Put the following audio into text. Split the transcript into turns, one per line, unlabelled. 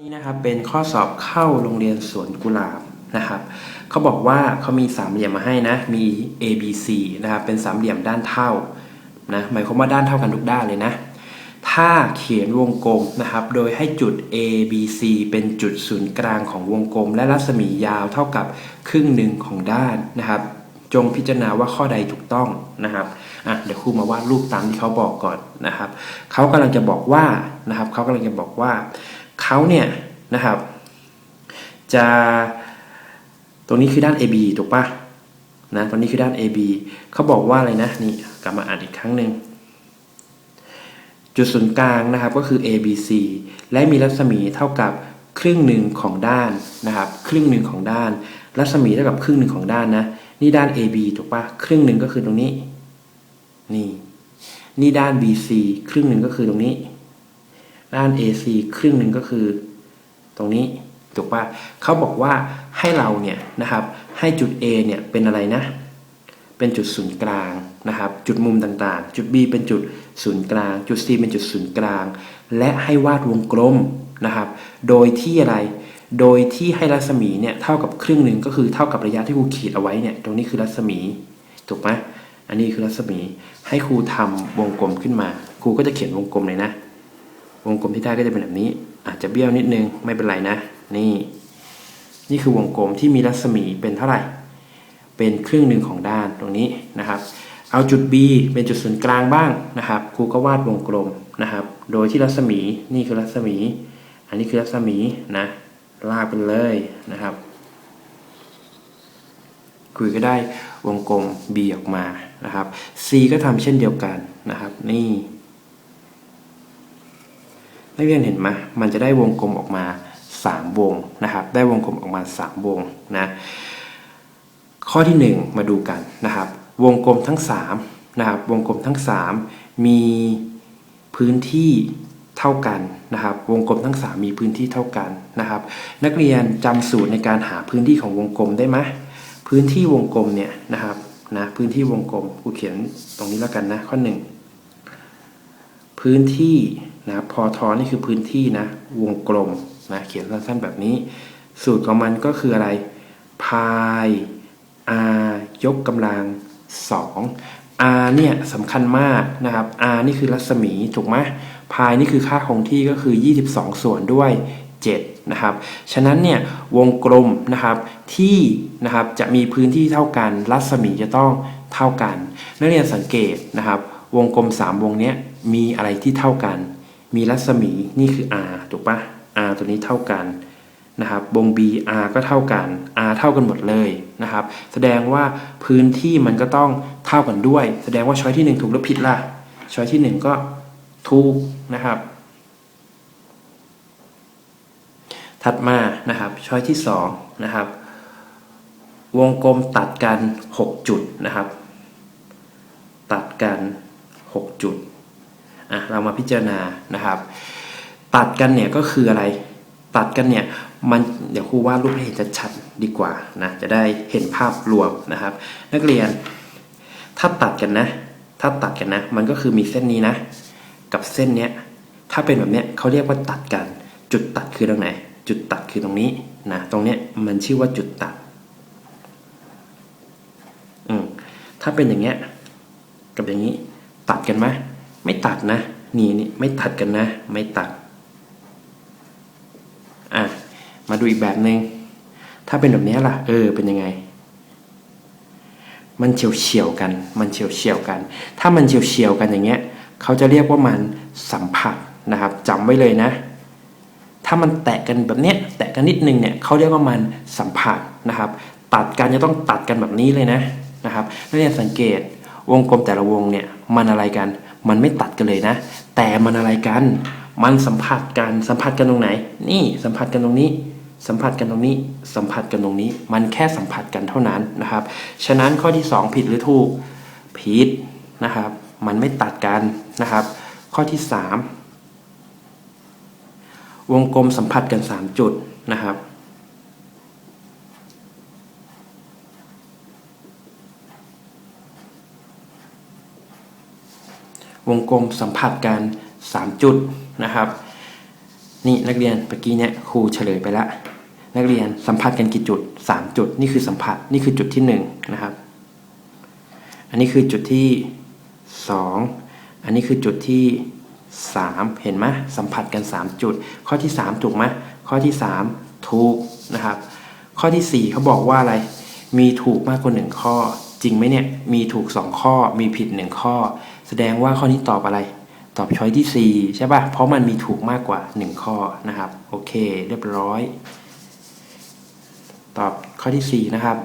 นี่นะครับเป็นข้อสอบเข้าโรงเรียนสวนกุหลาบนะครับเขาบอกว่าเขามีสามเหลี่ยมมาให้นะมี A B C นะครับเป็นสามเหลี่ยมด้านเท่านะหมายความว่าด้านเท่ากันทุกด้านเลยนะ ถ้าเขียนวงกลมนะครับโดยให้จุด A B C เป็นจุดศูนย์กลางของวงกลม และรัศมียาวเท่ากับครึ่งหนึ่งของด้านนะครับ จงพิจารณาว่าข้อใดถูกต้องนะครับอะเดี๋ยวครูมาวาดรูปตามที่เขาบอกก่อนนะครับเขากำลังจะบอกว่านะครับเขากำลังจะบอกว่า เขาเนี่ยนะครับ จะตรงนี้คือด้าน AB ถูกปะนะตรงนี้คือด้าน AB เขาบอกว่าอะไรนะนี่กลับมาอ่านอีกครั้งหนึ่งจุดศูนย์กลางนะครับก็คือ ABC และมีรัศมีเท่ากับครึ่งหนึ่งของด้านนะครับ ครึ่งหนึ่งของด้าน รัศมีเท่ากับครึ่งหนึ่งของด้านนะนี่ด้าน AB ถูกปะครึ่งหนึ่งก็คือตรงนี้ นี่ นี่ด้าน BC ครึ่งหนึ่งก็คือตรงนี้ ด้าน AC ครึ่งหนึ่งก็คือ ตรงนี้ถูกปะเขาบอกว่าให้เราเนี่ยนะครับ ให้จุด A เนี่ยเป็นอะไรนะ เป็นจุดศูนย์กลางนะครับ จุดมุมต่างๆ จุด B เป็นจุดศูนย์กลาง จุด C เป็นจุดศูนย์กลาง และให้วาดวงกลมนะครับ โดยที่อะไร โดยที่ให้รัศมีเนี่ยเท่ากับครึ่งหนึ่งก็คือเท่ากับระยะที่ครูขีดเอาไว้เนี่ย ตรงนี้คือรัศมี ถูกไหมอันนี้คือรัศมี ให้ครูทำวงกลมขึ้นมา ครูก็จะเขียนวงกลมเลยนะ วงกลมที่ได้ก็จะเป็นแบบนี้ อาจจะเบี้ยวนิดนึงไม่เป็นไรนะ นี่ นี่คือวงกลมที่มีรัศมีเป็นเท่าไหร่ เป็นครึ่งหนึ่งของด้านตรงนี้นะครับ เอาจุด B เป็นจุดศูนย์กลางบ้างนะครับครูก็วาดวงกลมนะครับ โดยที่รัศมีนี่คือรัศมี อันนี้คือรัศมีนะลากไปเลยนะครับคุยก็ได้วงกลม B ออกมานะครับ C ก็ทำเช่นเดียวกันนะครับ นี่ นักเรียนเห็นไหมมันจะได้วงกลมออกมา 3 วงนะครับ ได้วงกลมออกมา 3 วงนะข้อที่ 1 มาดูกันนะครับ วงกลมทั้ง3นะครับวงกลมทั้ง 3 มีพื้นที่เท่ากันนะครับ วงกลมทั้ง 3 มีพื้นที่เท่ากันนะครับ นักเรียนจำสูตรในการหาพื้นที่ของวงกลมได้ไหมพื้นที่วงกลมเนี่ยนะครับนะพื้นที่วงกลมกูเขียนตรงนี้แล้วกันนะข้อ 1 พื้นที่ นะพอทอนี่คือพื้นที่นะวงกลมนะเขียนสั้นๆแบบนี้ สูตรของมันก็คืออะไร พาย r ยกกำลัง 2 r เนี่ยสำคัญมากนะครับ r นี่คือรัศมีถูกไหมพายนี่คือค่าคงที่ก็คือ 22 ส่วนด้วย 7 นะครับ ฉะนั้นเนี่ยวงกลมนะครับที่นะครับจะมีพื้นที่เท่ากัน รัศมีจะต้องเท่ากัน นักเรียนสังเกตนะครับ วงกลม 3 วงเนี้ยมีอะไรที่เท่ากัน มีรัศมีนี่คือ r ถูกปะ r ตัวนี้เท่ากันนะครับวง B R ก็เท่ากัน R เท่ากันหมดเลยนะครับ แสดงว่าพื้นที่มันก็ต้องเท่ากันด้วย แสดงว่าช้อยที่ 1 ถูกหรือผิดล่ะ ช้อยที่ 1 ก็ถูกนะครับ ถัดมานะครับ ช้อยที่2นะครับ วงกลมตัดกัน 6 จุดนะครับ ตัดกัน 6 จุด อะเรามาพิจารณานะครับ ตัดกันเนี่ยก็คืออะไร ตัดกันเนี่ยมันเดี๋ยวครูวาดรูปให้เห็นชัดๆดีกว่านะจะได้เห็นภาพรวมนะครับ นักเรียนถ้าตัดกันนะ ถ้าตัดกันนะ มันก็คือมีเส้นนี้นะ กับเส้นเนี้ยถ้าเป็นแบบเนี้ยเขาเรียกว่าตัดกัน จุดตัดคือตรงไหน จุดตัดคือตรงนี้นะตรงเนี้ยมันชื่อว่าจุดตัดอืมถ้าเป็นอย่างเงี้ยกับอย่างนี้ตัดกันไหม ไม่ตัดนะ นี่นี่ไม่ตัดกันนะ ไม่ตัด อะ มาดูอีกแบบหนึง่งถ้าเป็นแบบนี้ล่ะ เออ เป็นยังไง มันเฉียวเฉียวกัน มันเฉียวเฉียวกัน ถ้ามันเฉียวเฉียวกันอย่างเงี้ย เขาจะเรียกว่ามันสัมผัสนะครับจำไว้เลยนะ ถ้ามันแตะกันแบบเนี้ย แตะกันนิดนึงเนี่ย เขาเรียกว่ามันสัมผัสนะครับ ตัดกันจะต้องตัดกันแบบนี้เลยนะ นะครับนักเรียนสังเกตวงกลมแต่ละวงเนี่ย มันอะไรกัน มันไม่ตัดกันเลยนะ แต่มันอะไรกัน มันสัมผัสกันสัมผัสกันตรงไหน นี่สัมผัสกันตรงนี้ สัมผัสกันตรงนี้ สัมผัสกันตรงนี้ มันแค่สัมผัสกันเท่านั้นนะครับ ฉะนั้นข้อที่ 2 ผิดหรือถูกผิดนะครับ มันไม่ตัดกันนะครับ ข้อที่ 3 วงกลมสัมผัสกัน 3 จุดนะครับ วงกลมสัมผัสกัน 3 จุดนะครับ นี่นักเรียนเมื่อกี้เนี่ยครูเฉลยไปละนักเรียนสัมผัสกันกี่จุด 3 จุด นี่คือสัมผัสนี่คือจุดที่1นะครับ อันนี้คือจุดที่ 2 อันนี้คือจุดที่ 3 เห็นไหมสัมผัสกัน 3 จุด ข้อที่ 3 ถูกไหมข้อที่ 3 ถูกนะครับ ข้อที่ 4เขาบอกว่าอะไรมีถูกมากกว่า 1 ข้อ จริงไหมเนี่ย มีถูก 2 ข้อ มีผิด 1 ข้อ แสดงว่าข้อนี้ตอบอะไร ตอบช้อยที่ 4 ใช่ป่ะ เพราะมันมีถูกมากกว่า 1 ข้อนะครับ โอเค เรียบร้อย ตอบข้อที่ 4 นะครับ